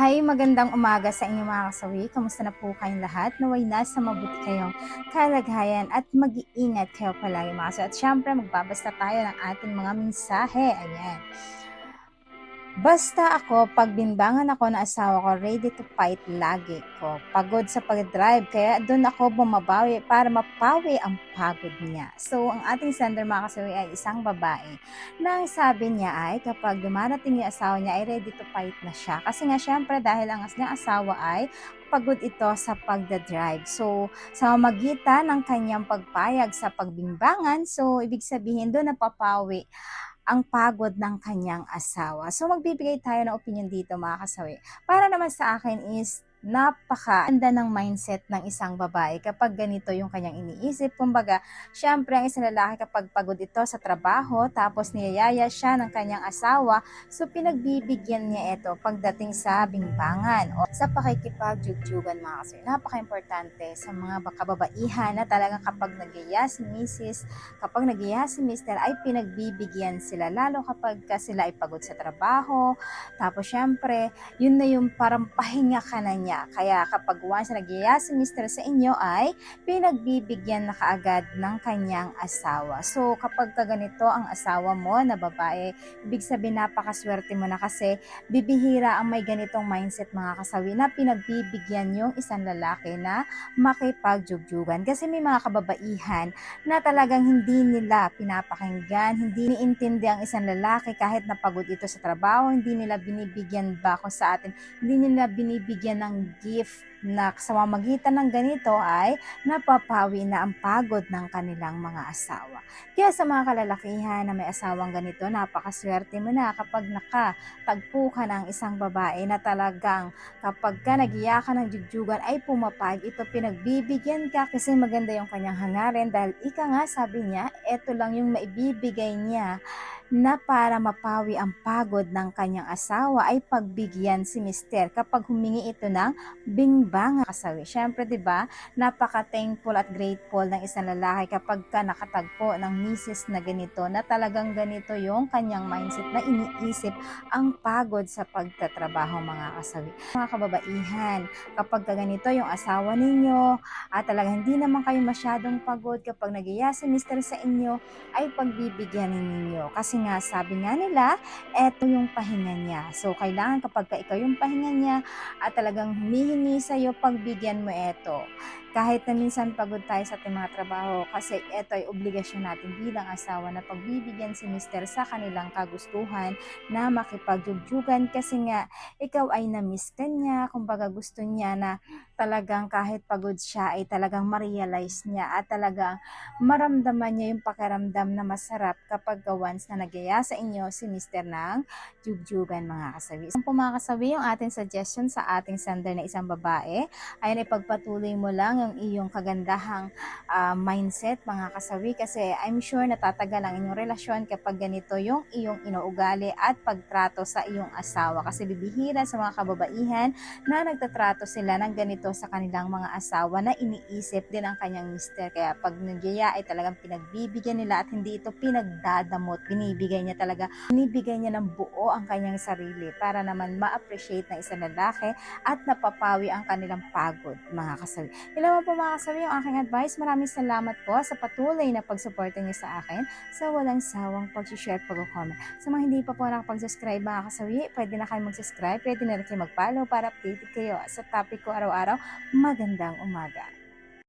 Hi, magandang umaga sa inyo mga kasawi. Kamusta na po kayong lahat? Naway nasa mabuti kayong kalagayan at mag-iingat kayo palagi mga kasawi. At syempre, magbabasta tayo ng ating mga mensahe. Ayan. Basta ako, pag binbangan ako na asawa ko, ready to fight lagi ko. Pagod sa pag-drive, kaya doon ako bumabawi para mapawi ang pagod niya. So, ang ating sender mga kasawi ay isang babae na ang sabi niya ay kapag dumarating yung asawa niya ay ready to fight na siya. Kasi nga syempre dahil ang niyang asawa ay pagod ito sa pagdadrive. So, sa magitan ng kanyang pagpayag sa pagbimbangan, so ibig sabihin doon napapawi ang pagod ng kanyang asawa. So magbibigay tayo ng opinion dito mga kasawi. Para naman sa akin is napaka ganda ng mindset ng isang babae kapag ganito yung kanyang iniisip. Kumbaga, syempre ang isang lalaki kapag pagod ito sa trabaho, tapos niyayaya siya ng kanyang asawa, so pinagbibigyan niya ito pagdating sa bingbangan o sa pakikipagjugjugan mga kasi. Napaka-importante sa mga kababaihan na talaga kapag nagyaya si Mrs., kapag nagyaya si Mr. ay pinagbibigyan sila, lalo kapag sila ay pagod sa trabaho, tapos syempre, yun na yung parang pahinga ka na niya niya. Kaya kapag once nagyaya si Mr. sa inyo ay pinagbibigyan na kaagad ng kanyang asawa. So kapag kaganito ang asawa mo na babae, ibig sabihin napakaswerte mo na kasi bibihira ang may ganitong mindset mga kasawi na pinagbibigyan yung isang lalaki na makipagjugjugan. Kasi may mga kababaihan na talagang hindi nila pinapakinggan, hindi niintindi ang isang lalaki kahit napagod ito sa trabaho, hindi nila binibigyan ba kung sa atin, hindi nila binibigyan ng gift na sa mamagitan ng ganito ay napapawi na ang pagod ng kanilang mga asawa. Kaya sa mga kalalakihan na may asawang ganito, napakaswerte mo na kapag nakatagpo ka ng isang babae na talagang kapag ka nagiya ka ng jugjugan ay pumapag, ito pinagbibigyan ka kasi maganda yung kanyang hangarin dahil ika nga sabi niya, ito lang yung maibibigay niya na para mapawi ang pagod ng kanyang asawa ay pagbigyan si Mister kapag humingi ito ng bingbang kasawi. Siyempre, di ba, napaka-thankful at grateful ng isang lalaki kapag ka nakatagpo ng misis na ganito na talagang ganito yung kanyang mindset na iniisip ang pagod sa pagtatrabaho mga kasawi. Mga kababaihan, kapag ka ganito yung asawa ninyo at talagang hindi naman kayo masyadong pagod kapag nagiya si Mister sa inyo ay pagbibigyan ninyo. Kasi nga sabi nga nila, eto yung pahinga niya. So kailangan kapag ka ikaw yung pahinga niya at talagang humihingi sa'yo, pagbigyan mo eto kahit na minsan pagod tayo sa ating mga trabaho kasi ito ay obligasyon natin bilang asawa na pagbibigyan si mister sa kanilang kagustuhan na makipagjugjugan kasi nga ikaw ay na-miss ka niya, kumbaga gusto niya na talagang kahit pagod siya ay talagang ma-realize niya at talagang maramdaman niya yung pakiramdam na masarap kapag once na nagyaya sa inyo si mister ng jugjugan mga. Kung mga kasawi yung ating suggestion sa ating sender na isang babae ay ipagpatuloy mo lang ang iyong kagandahang uh, mindset mga kasawi. Kasi I'm sure natatagal ang inyong relasyon kapag ganito yung iyong inuugali at pagtrato sa iyong asawa. Kasi bibihira sa mga kababaihan na nagtatrato sila ng ganito sa kanilang mga asawa na iniisip din ang kanyang mister. Kaya pag nagyaya ay talagang pinagbibigyan nila at hindi ito pinagdadamot. Binibigay niya talaga binibigay niya ng buo ang kanyang sarili para naman ma-appreciate ng isang lalaki at napapawi ang kanilang pagod mga kasawi. Ilang naman po mga kasawi yung aking advice. Maraming salamat po sa patuloy na pagsuporta niyo sa akin sa walang sawang pag-share pag-comment. Sa mga hindi pa po nakapag-subscribe mga kasawi, pwede na kayo mag-subscribe, pwede na rin kayo mag-follow para updated kayo sa topic ko araw-araw. Magandang umaga.